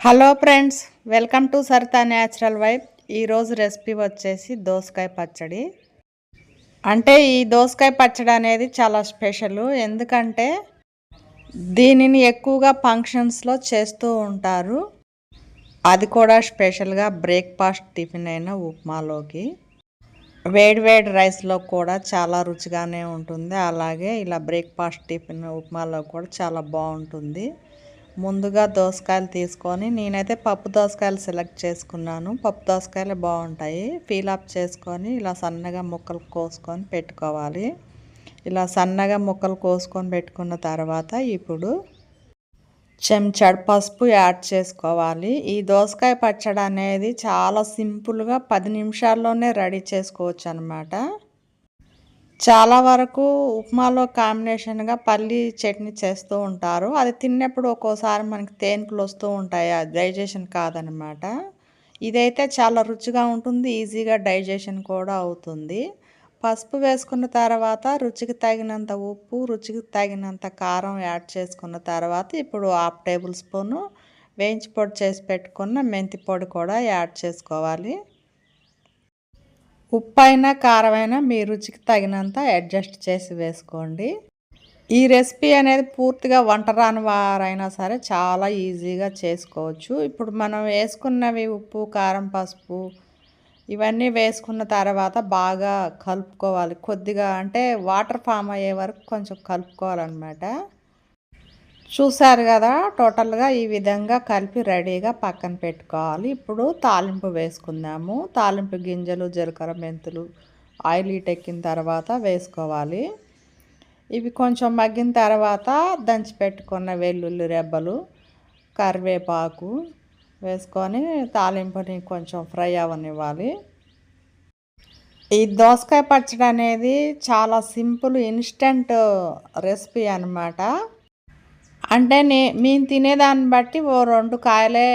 Hello friends welcome to Saritha natural wife ఈరోజు recipe వచ్చేసి దోసకాయ పచ్చడి. అంటే ఈ దోసకాయ పచ్చడి అనేది చాలా స్పెషల్ ఎందుకంటే దీనిని ఎక్కువగా ఫంక్షన్స్లో చేస్తూ ఉంటారు. అది కూడా స్పెషల్గా బ్రేక్ఫాస్ట్ టిఫిన్ అయిన ఉప్మాలోకి. వేడి వేడి రైస్లో కూడా చాలా రుచిగానే ఉంటుంది. అలాగే ఇలా బ్రేక్ఫాస్ట్ టిఫిన్ ఉప్మాలో కూడా చాలా బాగుంటుంది. ముందుగా దోసకాయలు తీసుకొని నేనైతే పప్పు దోసకాయలు సెలెక్ట్ చేసుకున్నాను. పప్పు దోసకాయలు బాగుంటాయి. ఫీల్ అప్ చేసుకొని ఇలా సన్నగా ముక్కలు కోసుకొని పెట్టుకోవాలి. ఇలా సన్నగా ముక్కలు కోసుకొని పెట్టుకున్న తర్వాత ఇప్పుడు చెంచాడు పసుపు యాడ్ చేసుకోవాలి. ఈ దోసకాయ పచ్చడి అనేది చాలా సింపుల్గా పది నిమిషాల్లోనే రెడీ చేసుకోవచ్చు అనమాట చాలా వరకు ఉప్మాలో కాంబినేషన్గా పల్లి చట్నీ చేస్తూ ఉంటారు. అది తిన్నప్పుడు ఒక్కోసారి మనకి తేనుకులు వస్తూ ఉంటాయి. అది డైజెషన్ కాదనమాట. ఇదైతే చాలా రుచిగా ఉంటుంది. ఈజీగా డైజెషన్ కూడా అవుతుంది. పసుపు వేసుకున్న తర్వాత రుచికి తగినంత ఉప్పు రుచికి తగినంత కారం యాడ్ చేసుకున్న తర్వాత ఇప్పుడు హాఫ్ టేబుల్ స్పూను వేయించి పొడి చేసి పెట్టుకున్న మెంతి పొడి కూడా యాడ్ చేసుకోవాలి. ఉప్పు అయినా కారమైనా మీ రుచికి తగినంత అడ్జస్ట్ చేసి వేసుకోండి. ఈ రెసిపీ అనేది పూర్తిగా వంట రాని వారైనా సరే చాలా ఈజీగా చేసుకోవచ్చు. ఇప్పుడు మనం వేసుకున్నవి ఉప్పు కారం పసుపు ఇవన్నీ వేసుకున్న తర్వాత బాగా కలుపుకోవాలి. కొద్దిగా అంటే వాటర్ ఫామ్ అయ్యే వరకు కొంచెం కలుపుకోవాలన్నమాట. చూసారు కదా టోటల్గా ఈ విధంగా కలిపి రెడీగా పక్కన పెట్టుకోవాలి. ఇప్పుడు తాలింపు వేసుకుందాము. తాలింపు గింజలు జీలకర్ర మెంతులు ఆయిల్ ఎక్కిన తర్వాత వేసుకోవాలి. ఇవి కొంచెం మగ్గిన తర్వాత దంచి పెట్టుకున్న వెల్లుల్లి రెబ్బలు కరివేపాకు వేసుకొని తాలింపుని కొంచెం ఫ్రై అవనివ్వాలి. ఈ దోసకాయ పచ్చడి అనేది చాలా సింపుల్ ఇన్స్టెంట్ రెసిపీ అనమాట అంటే నే మేము తినేదాన్ని బట్టి ఓ రెండు కాయలే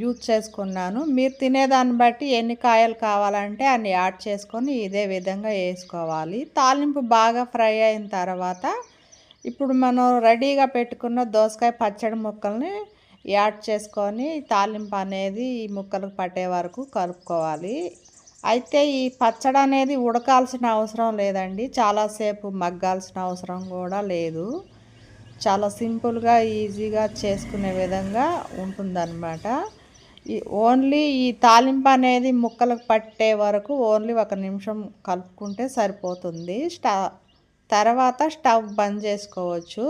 యూజ్ చేసుకున్నాను. మీరు తినేదాన్ని బట్టి ఎన్ని కాయలు కావాలంటే అన్ని యాడ్ చేసుకొని ఇదే విధంగా వేసుకోవాలి. తాలింపు బాగా ఫ్రై అయిన తర్వాత ఇప్పుడు మనం రెడీగా పెట్టుకున్న దోసకాయ పచ్చడి ముక్కల్ని యాడ్ చేసుకొని తాలింపు అనేది ఈ ముక్కలకు పట్టే వరకు కలుపుకోవాలి. అయితే ఈ పచ్చడి అనేది ఉడకాల్సిన అవసరం లేదండి. చాలాసేపు మగ్గాల్సిన అవసరం కూడా లేదు. చాలా సింపుల్గా ఈజీగా చేసుకునే విధంగా ఉంటుందన్నమాట. ఈ ఓన్లీ ఈ తాలింపు అనేది ముక్కలకు పట్టే వరకు ఓన్లీ ఒక నిమిషం కలుపుకుంటే సరిపోతుంది. స్టవ్ తర్వాత స్టవ్ బంద్ చేసుకోవచ్చు.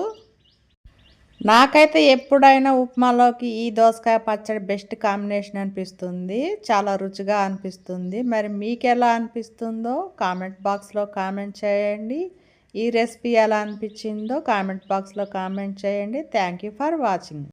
నాకైతే ఎప్పుడైనా ఉప్మాలోకి ఈ దోసకాయ పచ్చడి బెస్ట్ కాంబినేషన్ అనిపిస్తుంది. చాలా రుచిగా అనిపిస్తుంది. మరి మీకు ఎలా అనిపిస్తుందో కామెంట్ బాక్స్లో కామెంట్ చేయండి. ఈ రెసిపీ ఎలా అనిపించిందో కామెంట్ బాక్స్లో కామెంట్ చేయండి. Thank you for watching